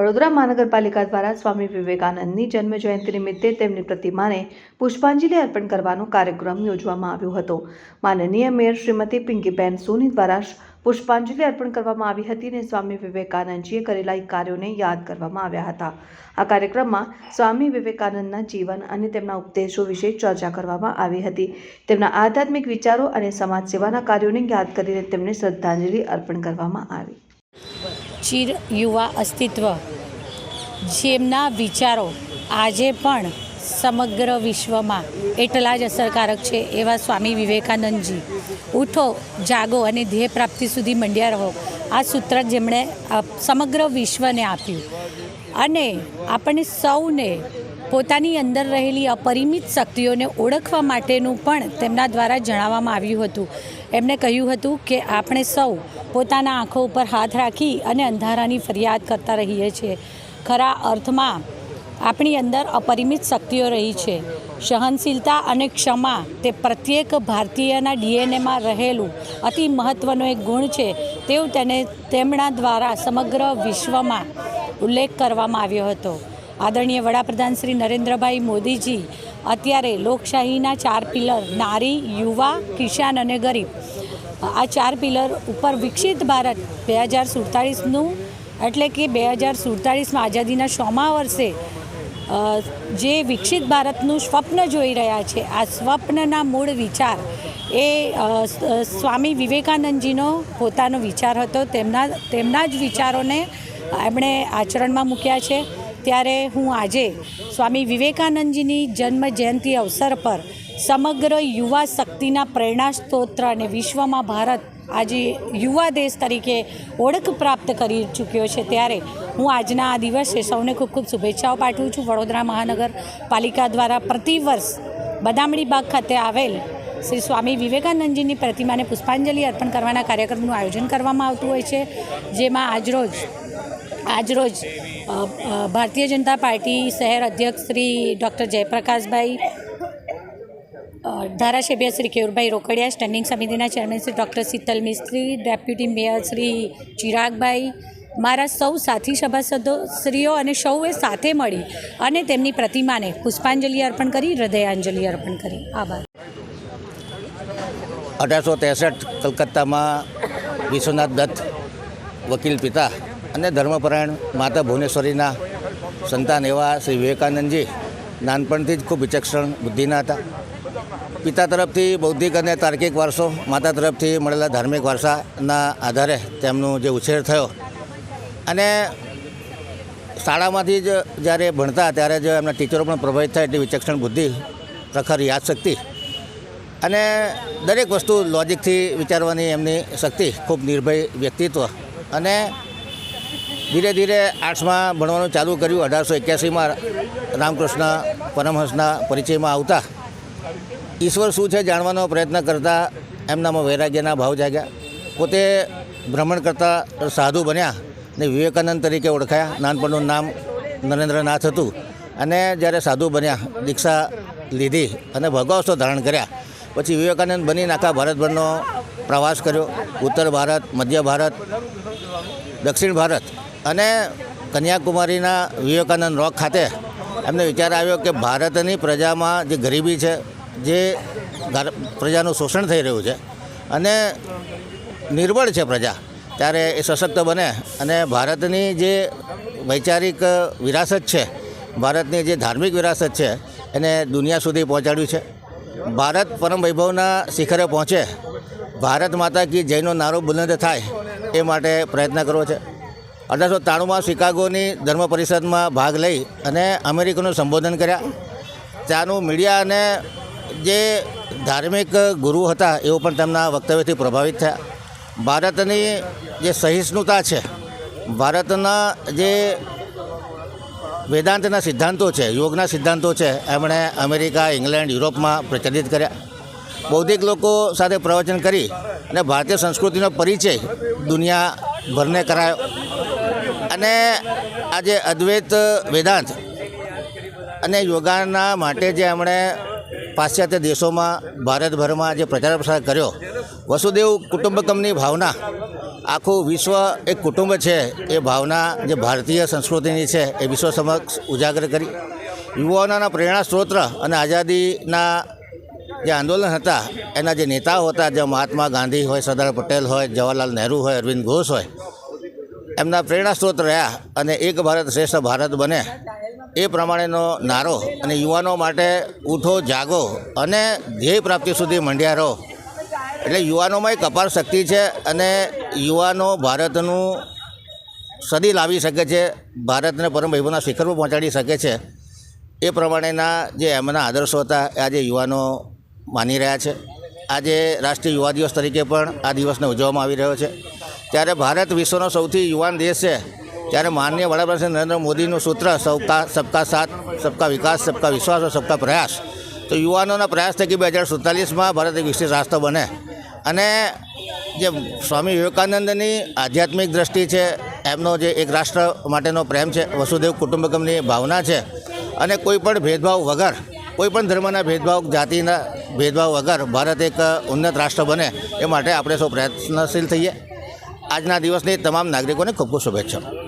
વડોદરા મહાનગરપાલિકા દ્વારા સ્વામી વિવેકાનંદની જન્મ જયંતિ નિમિત્તે તેમની પ્રતિમાને પુષ્પાંજલિ અર્પણ કરવાનો કાર્યક્રમ યોજવામાં આવ્યો હતો. માનનીય મેયર શ્રીમતી પિંકીબેન સોની દ્વારા પુષ્પાંજલિ અર્પણ કરવામાં આવી હતી અને સ્વામી વિવેકાનંદજીએ કરેલા કાર્યોને યાદ કરવામાં આવ્યા હતા. આ કાર્યક્રમમાં સ્વામી વિવેકાનંદના જીવન અને તેમના ઉપદેશો વિશે ચર્ચા કરવામાં આવી હતી. તેમના આધ્યાત્મિક વિચારો અને સમાજ સેવાના કાર્યોને યાદ કરીને તેમને શ્રદ્ધાંજલિ અર્પણ કરવામાં આવી. ચિર યુવા અસ્તિત્વ. જેમના વિચારો આજે પણ સમગ્ર વિશ્વમાં એટલા જ અસરકારક છે એવા સ્વામી વિવેકાનંદજી. ઉઠો, જાગો અને ધ્યેય પ્રાપ્તિ સુધી મંડ્યા રહો. આ સૂત્ર જેમણે સમગ્ર વિશ્વને આપ્યું. અને આપણને સૌને પોતાની અંદર રહેલી અપરિમિત શક્તિઓને ઓળખવા માટેનું પણ તેમના દ્વારા જણાવવામાં આવ્યું હતું. એમણે કહ્યું હતું કે આપણે સૌ પોતાના આંખો ઉપર હાથ રાખી અને અંધારાની ફરિયાદ કરતા રહીએ છીએ. ખરા અર્થમાં આપણી અંદર અપરિમિત શક્તિઓ રહી છે. સહનશીલતા અને ક્ષમા તે પ્રત્યેક ભારતીયના ડીએનએમાં રહેલું અતિ મહત્ત્વનો એક ગુણ છે. તેવું તેને તેમના દ્વારા સમગ્ર વિશ્વમાં ઉલ્લેખ કરવામાં આવ્યો હતો. આદરણીય વડાપ્રધાન શ્રી નરેન્દ્રભાઈ મોદીજી, અત્યારે લોકશાહીના ચાર પિલર નારી, યુવા, કિસાન અને ગરીબ. આ ચાર પિલર ઉપર વિકસિત ભારત બે હજાર સુડતાળીસનું, એટલે કે બે હજાર સુડતાળીસમાં આઝાદીના સોમા વર્ષે જે વિકસિત ભારતનું સ્વપ્ન જોઈ રહ્યા છે, આ સ્વપ્નના મૂળ વિચાર એ સ્વામી વિવેકાનંદજીનો પોતાનો વિચાર હતો. તેમના તેમના જ વિચારોને એમણે આચરણમાં મૂક્યા છે. ત્યારે હું આજે સ્વામી વિવેકાનંદજીની જન્મ જયંતિ અવસર પર સમગ્ર યુવા શક્તિના પ્રેરણા સ્ત્રોત્ર અને વિશ્વમાં ભારત આજે યુવા દેશ તરીકે ઓળખ પ્રાપ્ત કરી ચૂક્યો છે ત્યારે હું આજના આ દિવસે સૌને ખૂબ ખૂબ શુભેચ્છાઓ પાઠવું છું. વડોદરા મહાનગરપાલિકા દ્વારા પ્રતિવર્ષ બદામડી બાગ ખાતે આવેલ શ્રી સ્વામી વિવેકાનંદજીની પ્રતિમાને પુષ્પાંજલિ અર્પણ કરવાના કાર્યક્રમનું આયોજન કરવામાં આવતું હોય છે, જેમાં આજરોજ આજરોજ ભારતીય જનતા પાર્ટી શહેર અધ્યક્ષ શ્રી ડૉક્ટર જયપ્રકાશભાઈ ધારાસભ્ય શ્રી કેયુરભાઈ રોકડિયા, સ્ટેન્ડિંગ સમિતિના chairman Shri doctor Shital Mistry, deputy mayor Shri Chiragbhai, મારા સૌ સાથી સભાસદો શ્રીઓ અને સૌએ સાથે મળી અને તેમની પ્રતિમાને પુષ્પાંજલિ અર્પણ કરી, હૃદયાંજલિ અર્પણ કરી. આભાર. અઢારસો ત્રેસઠ કલકત્તામાં વિશ્વનાથ દત્ત વકીલ પિતા અને ધર્મપરાયણ માતા ભુવનેશ્વરીના સંતાન એવા શ્રી વિવેકાનંદજી નાનપણથી જ ખૂબ વિચક્ષણ બુદ્ધિના હતા. પિતા તરફથી બૌદ્ધિક અને તાર્કિક વારસો માતા તરફથી મળેલા ધાર્મિક વારસાના આધારે તેમનું જે ઉછેર થયો અને શાળામાંથી જ જ્યારે ભણતા ત્યારે જ એમના ટીચરો પણ પ્રભાવિત થાય એટલી વિચક્ષણ બુદ્ધિ, પ્રખર યાદશક્તિ અને દરેક વસ્તુ લોજિકથી વિચારવાની એમની શક્તિ ખૂબ નિર્ભય વ્યક્તિત્વ અને ધીરે ધીરે આર્ટ્સમાં ભણવાનું ચાલુ કર્યું. અઢારસો એક્યાસીમાં રામકૃષ્ણ પરમહંસના પરિચયમાં આવતા. ઈશ્વર શું છે જાણવાનો પ્રયત્ન કરતા એમનામાં વૈરાગ્યના ભાવ જાગ્યા. પોતે ભ્રમણ કરતા સાધુ બન્યા ને વિવેકાનંદ તરીકે ઓળખાયા. નાનપણનું નામ નરેન્દ્રનાથ હતું. અને જ્યારે સાધુ બન્યા, દીક્ષા લીધી અને ભગવાવસ્તો ધારણ કર્યા. પછી વિવેકાનંદ બનીને આખા ભારતભરનો પ્રવાસ કર્યો. ઉત્તર ભારત, મધ્ય ભારત દક્ષિણ ભારત અને કન્યાકુમારીના વિવેકાનંદ રોક ખાતે એમને વિચાર આવ્યો કે ભારતની પ્રજામાં જે ગરીબી છે, જે પ્રજાનું શોષણ થઈ રહ્યું છે અને નિર્બળ છે પ્રજા, ત્યારે એ સશક્ત બને અને ભારતની જે વૈચારિક વિરાસત છે, ભારતની જે ધાર્મિક વિરાસત છે, એને દુનિયા સુધી પહોંચાડ્યું છે. ભારત પરમ વૈભવના શિખરે પહોંચે, ભારત માતા કી જયનો નારો બુલંદ થાય એ માટે પ્રયત્ન કરવો છે. અઢારસો ત્રાણુંમાં શિકાગોની ધર્મ પરિષદમાં ભાગ લઈ અને અમેરિકનું સંબોધન કર્યા. ત્યાંનું મીડિયા અને જે ધાર્મિક ગુરુ હતા, એઓ પણ તેમના વક્તવ્યથી પ્રભાવિત થયા. ભારતની જે સહિષ્ણુતા છે, ભારતના જે વેદાંતના સિદ્ધાંતો છે, યોગના સિદ્ધાંતો છે, એમણે અમેરિકા, ઇંગ્લેન્ડ, યુરોપમાં પ્રચલિત કર્યા. બૌદ્ધિક લોકો સાથે પ્રવચન કરી અને ભારતીય સંસ્કૃતિનો પરિચય દુનિયાભરને કરાયો. અને આજે અદ્વૈત વેદાંત અને યોગાના માટે જે એમણે પાશ્ચાત્ય દેશોમાં, ભારતભરમાં જે પ્રચાર પ્રસાર કર્યો, વસુદેવ કુટુંબકમની ભાવના, આખું વિશ્વ એક કુટુંબ છે, એ ભાવના જે ભારતીય સંસ્કૃતિની છે, એ વિશ્વ સમક્ષ ઉજાગર કરી. યુવાનોના પ્રેરણા સ્ત્રોત અને આઝાદીના જે આંદોલન હતા, એના જે નેતાઓ હતા, જે મહાત્મા ગાંધી હોય, સરદાર પટેલ હોય, જવાહરલાલ નહેરુ હોય, અરવિંદ ઘોષ હોય, એમના પ્રેરણા સ્ત્રોત રહ્યા અને એક ભારત શ્રેષ્ઠ ભારત બને. એ પ્રમાણેનો નારો અને યુવાનો માટે ઉઠો, જાગો અને ધ્યેય પ્રાપ્તિ સુધી મંડ્યા રહો. એટલે યુવાનોમાં એક અપાર શક્તિ છે અને યુવાનો ભારતનું સદી લાવી શકે છે, ભારતને પરમ વૈભવના શિખર પર પહોંચાડી શકે છે. એ પ્રમાણેના જે એમના આદર્શો હતા આજે યુવાનો માની રહ્યા છે. આજે રાષ્ટ્રીય યુવા દિવસ તરીકે પણ આ દિવસને ઉજવવામાં આવી રહ્યો છે. ત્યારે ભારત વિશ્વનો સૌથી યુવાન દેશ છે. ત્યારે માનનીય વડાપ્રધાન નરેન્દ્ર મોદીનું સૂત્ર સબકા સબકા સાથ, સબકા વિકાસ, સબકા વિશ્વાસ સબકા પ્રયાસ. તો યુવાનોના પ્રયાસ થકી બે હજાર સુડતાલીસમાં ભારત એક વિકસિત રાષ્ટ્ર બને. અને જે સ્વામી વિવેકાનંદની આધ્યાત્મિક દ્રષ્ટિ છે, એમનો જે એક રાષ્ટ્ર માટેનો પ્રેમ છે, વસુદેવ કુટુંબકમની ભાવના છે. અને કોઈ પણ ભેદભાવ વગર, કોઈ પણ ધર્મના ભેદભાવ જાતિના ભેદભાવ વગર ભારત એક ઉન્નત રાષ્ટ્ર બને એ માટે આપણે સૌ પ્રયત્નશીલ થઈએ. આજના દિવસની તમામ નાગરિકોને ખૂબ ખૂબ શુભેચ્છા